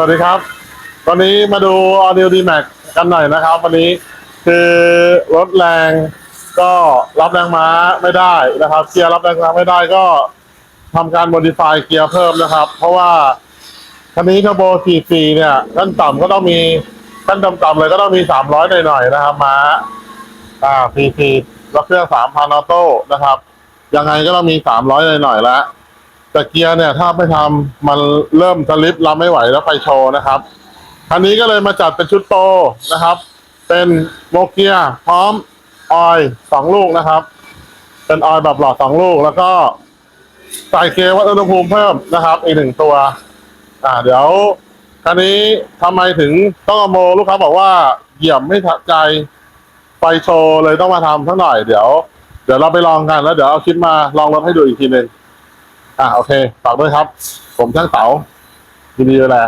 วัสดีครับ วันนี้มาดู All New D Max กันหน่อยนะครับ วันนี้คือรถแรงก็รับแรงม้าไม่ได้นะครับ เกียร์รับแรงม้าไม่ได้ก็ทำการ modify เกียร์เพิ่มนะครับ เพราะว่าคันนี้ Turbo 44เนี่ยขั้นต่ำก็ต้องมีขั้นต่ำๆเลยก็ต้องมี 300หน่อยๆนะครับม้าอ่า44แล้วเครื่อง3,000ออโต้นะครับ ยังไงก็ต้องมี 300หน่อยๆแล้ว แต่เกียร์เนี่ยถ้าไม่ทำมันเริ่มสลิปรับไม่ไหวแล้วไปโชว์นะครับคันนี้ก็เลยมาจัดเป็นชุดโตนะครับ เป็นโมเกียร์พร้อมออยล์สองลูกนะครับ เป็นออยแบบหลอดสองลูก แล้วก็ใส่เกวัดอุณหภูมิเพิ่มนะครับ อีกหนึ่งตัว อ่า เดี๋ยวคันนี้ทำไมถึงต้องอโมลูกค้าบอกว่าเหยี่ยมไม่ทัดใจไฟโชว์เลยต้องมาทำสักหน่อยเดี๋ยว เดี๋ยวเราไปลองกันแล้วเดี๋ยวเอาคลิปมาลองรถให้ดูอีกทีหนึ่ง อะโอเคฝากด้วยครับ ผมช่างเต๋ายินดีเลยแหละ